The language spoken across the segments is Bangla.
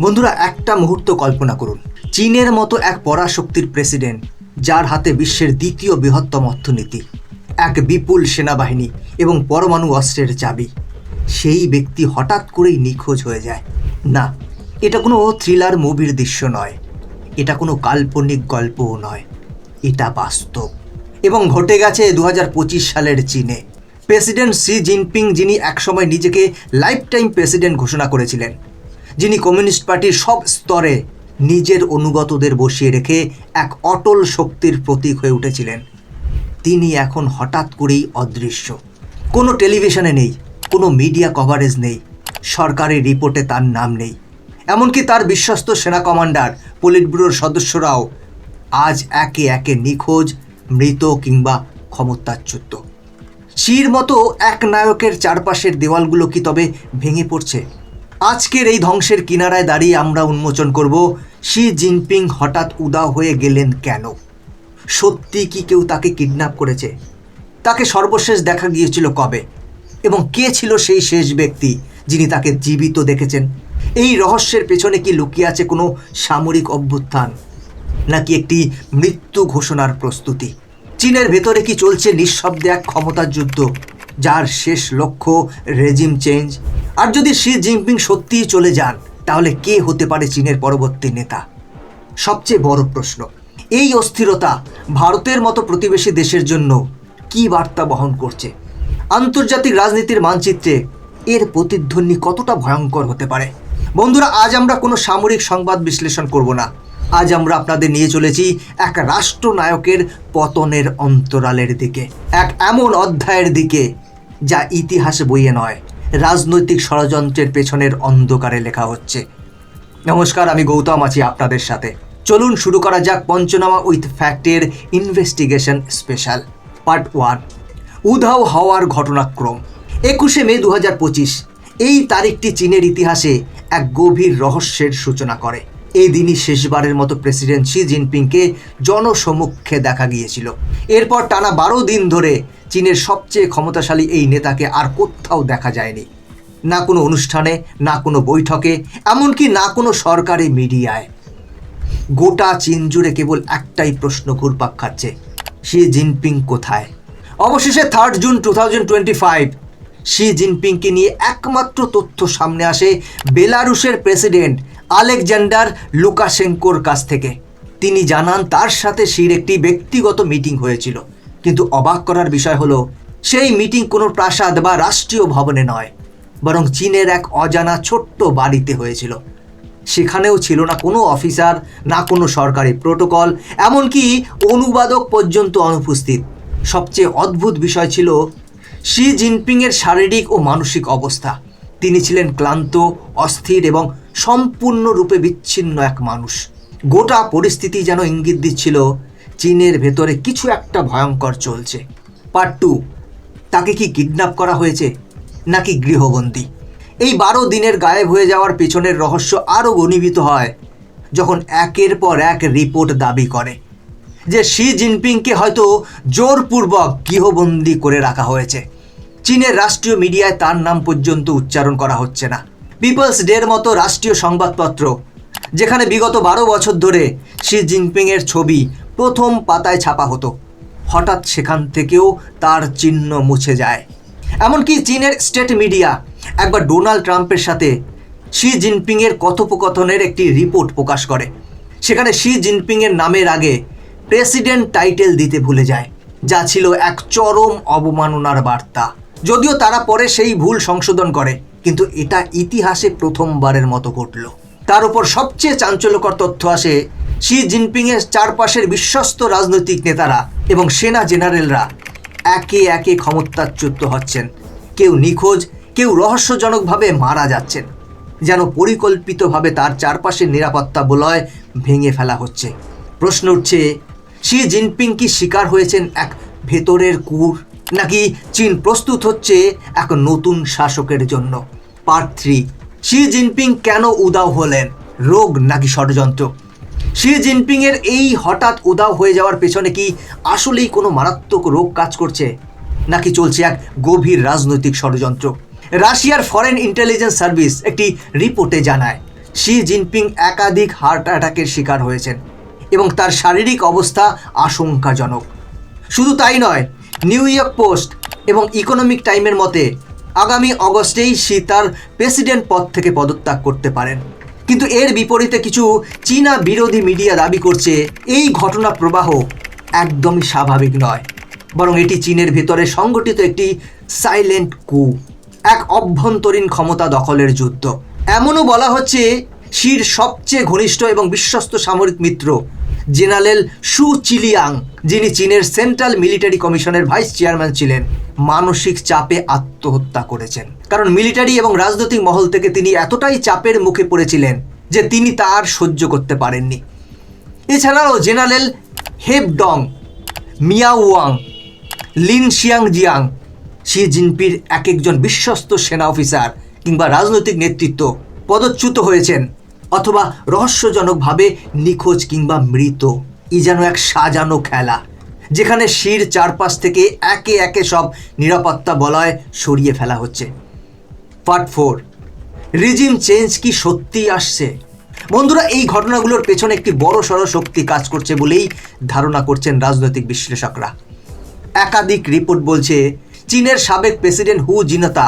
বন্ধুরা, একটা মুহূর্ত কল্পনা করুন। চীনের মতো এক পরাশক্তির প্রেসিডেন্ট, যার হাতে বিশ্বের দ্বিতীয় বৃহত্তম অর্থনীতি, এক বিপুল সেনাবাহিনী এবং পরমাণু অস্ত্রের চাবি। সেই ব্যক্তি হঠাৎ করেই নিখোঁজ হয়ে যায়। না, এটা কোনো থ্রিলার মুভির দৃশ্য নয়। এটা কোনো কাল্পনিক গল্পও নয়। এটা বাস্তব। এবং ঘটে গেছে দু হাজার পঁচিশ সালের চীনে। প্রেসিডেন্ট শি জিনপিং, যিনি একসময় নিজেকে লাইফ টাইম প্রেসিডেন্ট ঘোষণা করেছিলেন যিনি কমিউনিস্ট পার্টির সব স্তরে নিজের অনুগতদের বসিয়ে রেখে এক অটল শক্তির প্রতীক হয়ে উঠেছিলেন। তিনি এখন হঠাৎ করেই অদৃশ্য। কোনো টেলিভিশনে নেই, কোনো মিডিয়া কভারেজ নেই, সরকারি রিপোর্টে তার নাম নেই। এমনকি তার বিশ্বস্ত সেনা কমান্ডার পলিট ব্যুরোর সদস্যরাও আজ একে একে নিখোঁজ, মৃত কিংবা ক্ষমতাচ্যুত। শির মতো এক নায়কের চারপাশের দেওয়ালগুলো কি তবে ভেঙে পড়ছে? আজকের এই ধ্বংসের কিনারায় দাঁড়িয়ে আমরা উন্মোচন করব শি জিনপিং হঠাৎ উদাও হয়ে গেলেন কেন? সত্যি কি কেউ তাকে কিডন্যাপ করেছে? তাকে সর্বশেষ দেখা গিয়েছিল কবে? এবং কে ছিল সেই শেষ ব্যক্তি যিনি তাকে জীবিত দেখেছেন? এই রহস্যের পেছনে কি লুকিয়ে আছে কোনো সামরিক অভ্যুত্থান? নাকি একটি মৃত্যু ঘোষণার প্রস্তুতি? চীনের ভেতরে কি চলছে নিঃশব্দে এক ক্ষমতার যুদ্ধ, যার শেষ লক্ষ্য রেজিম চেঞ্জ? আর যদি শি জিনপিং সত্যিই চলে যান, তাহলে কে হতে পারে চীনের পরবর্তী নেতা? সবচেয়ে বড় প্রশ্ন, এই অস্থিরতা ভারতের মতো প্রতিবেশী দেশের জন্য কি বার্তা বহন করছে? আন্তর্জাতিক রাজনীতির মানচিত্রে এর প্রতিধ্বনি কতটা ভয়ঙ্কর হতে পারে? বন্ধুরা, আজ আমরা কোনো সামরিক সংবাদ বিশ্লেষণ করব না। আজ আমরা আপনাদের নিয়ে চলেছি এক রাষ্ট্রনায়কের পতনের অন্তরালের দিকে, এক এমন অধ্যায়ের দিকে যা ইতিহাস বইয়ে নয়। রাজনৈতিক ষড়যন্ত্রের পেছনের অন্ধকারে লেখা হচ্ছে। নমস্কার, আমি গৌতম আছি আপনাদের সাথে। চলুন শুরু করা যাক পঞ্চনামা উইথ ফ্যাক্টের ইনভেস্টিগেশন স্পেশাল, পার্ট ওয়ান। উধাও হওয়ার ঘটনাক্রম। একুশে মে দু হাজার পঁচিশ, এই তারিখটি চীনের ইতিহাসে এক গভীর রহস্যের সূচনা করে। এই দিনই শেষবারের মতো প্রেসিডেন্ট শি জিনপিংকে জনসমক্ষে দেখা গিয়েছিল। এরপর টানা বারো দিন ধরে চীনের সবচেয়ে ক্ষমতাশালী এই নেতাকে আর কোথাও দেখা যায়নি। না কোনো অনুষ্ঠানে, না কোনো বৈঠকে, এমনকি না কোনো সরকারি মিডিয়ায়। গোটা চীন জুড়ে কেবল একটাই প্রশ্ন ঘুরপাক খাচ্ছে, শি জিনপিং কোথায়? অবশেষে third June two thousand twenty five Xi জিনপিংকে নিয়ে একমাত্র তথ্য সামনে আসে বেলারুশের প্রেসিডেন্ট আলেকজান্ডার লুকাশেঙ্কোর কাছ থেকে। তিনি জানান, তার সাথে শির একটি ব্যক্তিগত মিটিং হয়েছিল। কিন্তু অবাক করার বিষয় হলো, সেই মিটিং কোনো প্রাসাদ বা রাষ্ট্রীয় ভবনে নয়, বরং চীনের এক অজানা ছোট্ট বাড়িতে হয়েছিল। সেখানেও ছিল না কোনো অফিসার, না কোনো সরকারি প্রোটোকল, এমনকি অনুবাদক পর্যন্ত অনুপস্থিত। সবচেয়ে অদ্ভুত বিষয় ছিল শি জিনপিংয়ের শারীরিক ও মানসিক অবস্থা। তিনি ছিলেন ক্লান্ত, অস্থির এবং সম্পূর্ণরূপে বিচ্ছিন্ন এক মানুষ। গোটা পরিস্থিতি যেন ইঙ্গিত দিচ্ছিল চীনের ভেতরে কিছু একটা ভয়ঙ্কর চলছে। পার্ট টু তাকে কি কিডন্যাপ করা হয়েছে নাকি গৃহবন্দী? এই বারো দিনের গায়েব হয়ে যাওয়ার পেছনের রহস্য আরও ঘনীভূত হয় যখন একের পর এক রিপোর্ট দাবি করে যে শি জিনপিংকে হয়তো জোরপূর্বক গৃহবন্দী করে রাখা হয়েছে। চীনের রাষ্ট্রীয় মিডিয়ায় তার নাম পর্যন্ত উচ্চারণ করা হচ্ছে না। পিপলস ডের মতো রাষ্ট্রীয় সংবাদপত্র, যেখানে বিগত বারো বছর ধরে শি জিনপিংয়ের ছবি প্রথম পাতায় ছাপা হতো। হঠাৎ সেখান থেকেও তার চিহ্ন মুছে যায়। এমনকি চীনের স্টেট মিডিয়া একবার ডোনাল্ড ট্রাম্পের সাথে শি জিনপিংয়ের কথোপকথনের একটি রিপোর্ট প্রকাশ করে। সেখানে শি জিনপিংয়ের নামের আগে প্রেসিডেন্ট টাইটেল দিতে ভুলে যায়, যা ছিল এক চরম অবমাননার বার্তা। যদিও তারা পরে সেই ভুল সংশোধন করে, কিন্তু এটা ইতিহাসে প্রথমবারের মতো ঘটল। তার উপর সবচেয়ে চাঞ্চল্যকর তথ্য আসে শি জিনপিংয়ের চারপাশের বিশ্বস্ত রাজনৈতিক নেতারা এবং সেনা জেনারেলরা একে একে ক্ষমতাচ্যুত হচ্ছেন। কেউ নিখোঁজ, কেউ রহস্যজনকভাবে মারা যাচ্ছেন, যেন পরিকল্পিতভাবে তার চারপাশের নিরাপত্তা বলয় ভেঙে ফেলা হচ্ছে। প্রশ্ন উঠছে, শি জিনপিং কি শিকার হয়েছেন এক ভেতরের কুর নাকি চীন প্রস্তুত হচ্ছে এক নতুন শাসকের জন্য? পার্ট থ্রি, শি জিনপিং কেন উদাও হলেন? রোগ নাকি ষড়যন্ত্র? শি জিনপিং এর এই হঠাৎ উদাও হয়ে যাওয়ার পেছনে কি আসলেই কোনো মারাত্মক রোগ কাজ করছে? নাকি চলছে এক গভীর রাজনৈতিক ষড়যন্ত্র? রাশিয়ার ফরেন ইন্টেলিজেন্স সার্ভিস একটি রিপোর্টে জানায়, শি জিনপিং একাধিক হার্ট অ্যাটাকের শিকার হয়েছেন এবং তার শারীরিক অবস্থা আশঙ্কাজনক। শুধু তাই নয়, নিউ ইয়র্ক পোস্ট এবং ইকোনমিক টাইমের মতে আগামী অগস্টেই শি তার প্রেসিডেন্ট পদ থেকে পদত্যাগ করতে পারেন। কিন্তু এর বিপরীতে কিছু চীনা বিরোধী মিডিয়া দাবি করছে, এই ঘটনা প্রবাহ একদমই স্বাভাবিক নয়। বরং এটি চীনের ভেতরে সংগঠিত একটি সাইলেন্ট কু, এক অভ্যন্তরীণ ক্ষমতা দখলের যুদ্ধ। এমনও বলা হচ্ছে শির সবচেয়ে ঘনিষ্ঠ এবং বিশ্বস্ত সামরিক মিত্র। জেনারেল সু চিলিয়াং, যিনি চীনের সেন্ট্রাল মিলিটারি কমিশনের ভাইস চেয়ারম্যান ছিলেন, মানসিক চাপে আত্মহত্যা করেছেন। কারণ মিলিটারি এবং রাজনৈতিক মহল থেকে তিনি এতটাই চাপের মুখে পড়েছিলেন যে তিনি তা আর সহ্য করতে পারেননি। এছাড়াও জেনারেল হেবডং, মিয়াওয়াং, লিন শিয়াং জিয়াং শি জিনপির এক একজন বিশ্বস্ত সেনা অফিসার কিংবা রাজনৈতিক নেতৃত্ব পদচ্যুত হয়েছেন। অথবা রহস্যজনকভাবে নিখোঁজ কিংবা মৃত। ই যেন এক সাজানো খেলা, যেখানে শির চারপাশ থেকে একে একে সব নিরাপত্তা বলয় সরিয়ে ফেলা হচ্ছে। পার্ট ফোর, রিজিম চেঞ্জ কি সত্যি আসছে? বন্ধুরা, এই ঘটনাগুলোর পেছনে একটি বড় সড় শক্তি কাজ করছে বলেই ধারণা করছেন রাজনৈতিক বিশ্লেষকরা। একাধিক রিপোর্ট বলছে, চীনের সাবেক প্রেসিডেন্ট হু জিনতা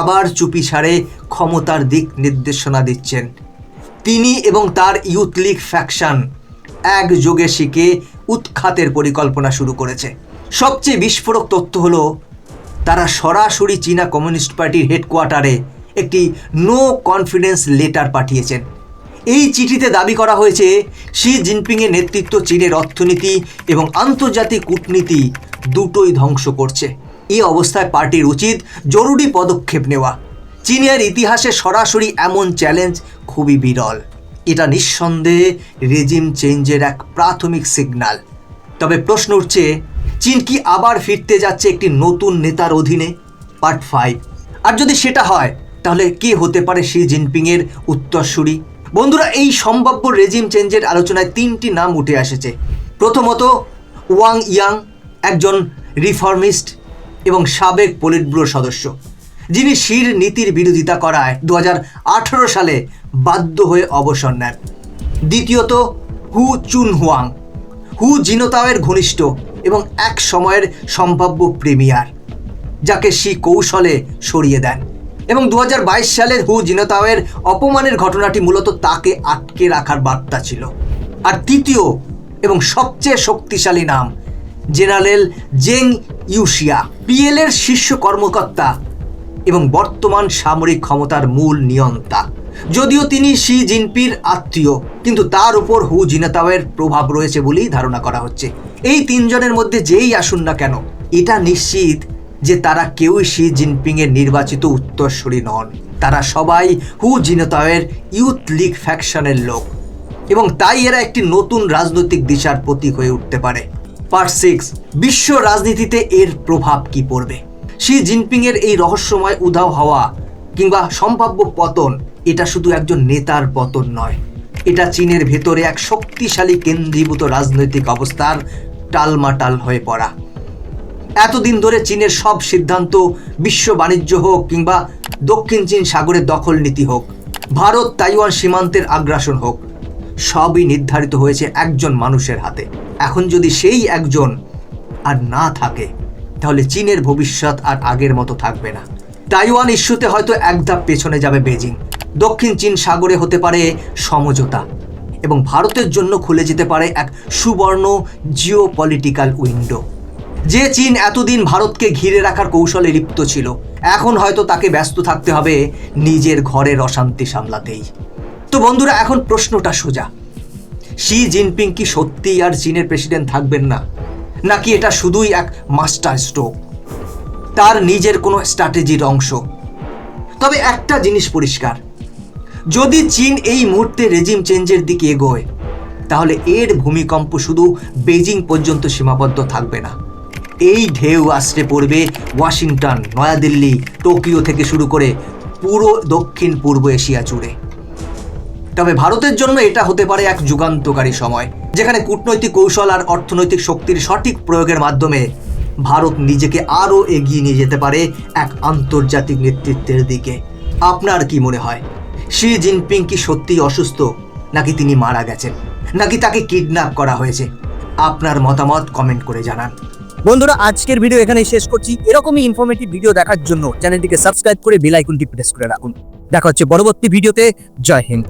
আবার চুপি ছাড়ে ক্ষমতার দিক নির্দেশনা দিচ্ছেন। তিনি এবং তার ইউথ লীগ ফ্যাকশন একযোগে শিখে উৎখাতের পরিকল্পনা শুরু করেছে। সবচেয়ে বিস্ফোরক তথ্য হলো, তারা সরাসরি চীনা কমিউনিস্ট পার্টির হেডকোয়ার্টারে একটি নো কনফিডেন্স লেটার পাঠিয়েছেন। এই চিঠিতে দাবি করা হয়েছে, শি জিনপিংয়ের নেতৃত্ব চীনের অর্থনীতি এবং আন্তর্জাতিক কূটনীতি দুটোই ধ্বংস করছে। এই অবস্থায় পার্টির উচিত জরুরি পদক্ষেপ নেওয়া। চীনের ইতিহাসে সরাসরি এমন চ্যালেঞ্জ খুবই বিরল। এটা নিঃসন্দেহে রেজিম চেঞ্জের এক প্রাথমিক সিগন্যাল। তবে প্রশ্ন উঠছে, চীন কি আবার ফিরতে যাচ্ছে একটি নতুন নেতার অধীনে? Part five. আর যদি সেটা হয়, তাহলে কে হতে পারে শি জিনপিংয়ের উত্তরসূরি? বন্ধুরা, এই সম্ভাব্য রেজিম চেঞ্জের আলোচনায় তিনটি নাম উঠে এসেছে। প্রথমত, ওয়াং ইয়াং, একজন রিফর্মিস্ট এবং সাবেক পলিটব্যুরোর সদস্য। যিনি শির নীতির বিরোধিতা করায় দু হাজার আঠারো সালে বাধ্য হয়ে অবসর নেন। দ্বিতীয়ত, হু চুন হুয়াং হু জিনোতাওয়ের ঘনিষ্ঠ এবং এক সময়ের সম্ভাব্য প্রিমিয়ার, যাকে শি কৌশলে সরিয়ে দেন এবং দু হাজার বাইশ সালের হু জিনতাওয়ের অপমানের ঘটনাটি মূলত তাকে আটকে রাখার বার্তা ছিল। আর তৃতীয় এবং সবচেয়ে শক্তিশালী নাম জেনারেল জেং ইউশিয়া। পিএলের শীর্ষ কর্মকর্তা এবং বর্তমান সামরিক ক্ষমতার মূল নিয়ন্তা। যদিও তিনি শি জিনপির আত্মীয়, কিন্তু তার উপর হু জিনাতাওয়ের প্রভাব রয়েছে বলেই ধারণা করা হচ্ছে। এই তিনজনের মধ্যে যেই আসুন না কেন, এটা নিশ্চিত যে তারা কেউই শি জিনপিং এর নির্বাচিত উত্তরসূরি নন। তারা সবাই হু জিনতাওয়ের ইউথ লীগ ফ্যাকশনের লোক। এবং তাই এরা একটি নতুন রাজনৈতিক দিশার প্রতীক হয়ে উঠতে পারে। পার্ট সিক্স, বিশ্ব রাজনীতিতে এর প্রভাব কি পড়বে? শি জিনপিং এর এই রহস্যময় উধাও হওয়া কিংবা সম্ভাব্য পতন, এটা শুধু একজন নেতার পতন নয়। এটা চীনের ভেতরে এক শক্তিশালী কেন্দ্রীভূত রাজনৈতিক অবস্থার টালমাটাল হয়ে পড়া। এতদিন ধরে চীনের সব সিদ্ধান্ত বিশ্ব বাণিজ্য হোক কিংবা দক্ষিণ চীন সাগরের দখল নীতি হোক, ভারত তাইওয়ান সীমান্তের আগ্রাসন হোক, সবই নির্ধারিত হয়েছে একজন মানুষের হাতে। এখন যদি সেই একজন আর না থাকে তাহলে চীনের ভবিষ্যৎ আর আগের মতো থাকবে না। তাইওয়ান ইস্যুতে হয়তো এক ধাপ পেছনে যাবে বেজিং দক্ষিণ চীন সাগরে হতে পারে সমঝোতা এবং ভারতের জন্য খুলে যেতে পারে এক সুবর্ণ জিও পলিটিক্যাল উইন্ডো। যে চীন এতদিন ভারতকে ঘিরে রাখার কৌশলে লিপ্ত ছিল, এখন হয়তো তাকে ব্যস্ত থাকতে হবে নিজের ঘরের অশান্তি সামলাতেই। তো বন্ধুরা, এখন প্রশ্নটা সোজা। শি জিনপিং কি সত্যিই আর চীনের প্রেসিডেন্ট থাকবেন না? নাকি এটা শুধুই এক মাস্টার স্ট্রোক? তার নিজের কোনো স্ট্র্যাটেজির অংশ। তবে একটা জিনিস পরিষ্কার। যদি চীন এই মুহূর্তে রেজিম চেঞ্জের দিকে এগোয়, তাহলে এর ভূমিকম্প শুধু বেজিং পর্যন্ত সীমাবদ্ধ থাকবে না। এই ঢেউ আশ্রে পড়বে ওয়াশিংটন, নয়াদিল্লি, টোকিও থেকে শুরু করে পুরো দক্ষিণ পূর্ব এশিয়া জুড়ে। তবে ভারতের জন্য এটা হতে পারে এক যুগান্তকারী সময়। যেখানে কূটনৈতিক কৌশল আর অর্থনৈতিক শক্তির সঠিক প্রয়োগের মাধ্যমে ভারত নিজেকে আরও এগিয়ে নিয়ে যেতে পারে এক আন্তর্জাতিক নেতৃত্বের দিকে। আপনার কি মনে হয়, শি জিনপিং কি সত্যিই অসুস্থ, নাকি তিনি মারা গেছেন, নাকি তাকে কিডন্যাপ করা হয়েছে? আপনার মতামত কমেন্ট করে জানান। বন্ধুরা, আজকের ভিডিও এখানে শেষ করছি। এরকমই ইনফরমেটিভ ভিডিও দেখার জন্য চ্যানেলটিকে সাবস্ক্রাইব করে বেল আইকনটি প্রেস করে রাখুন। দেখা হচ্ছে পরবর্তী ভিডিওতে জয় হিন্দ।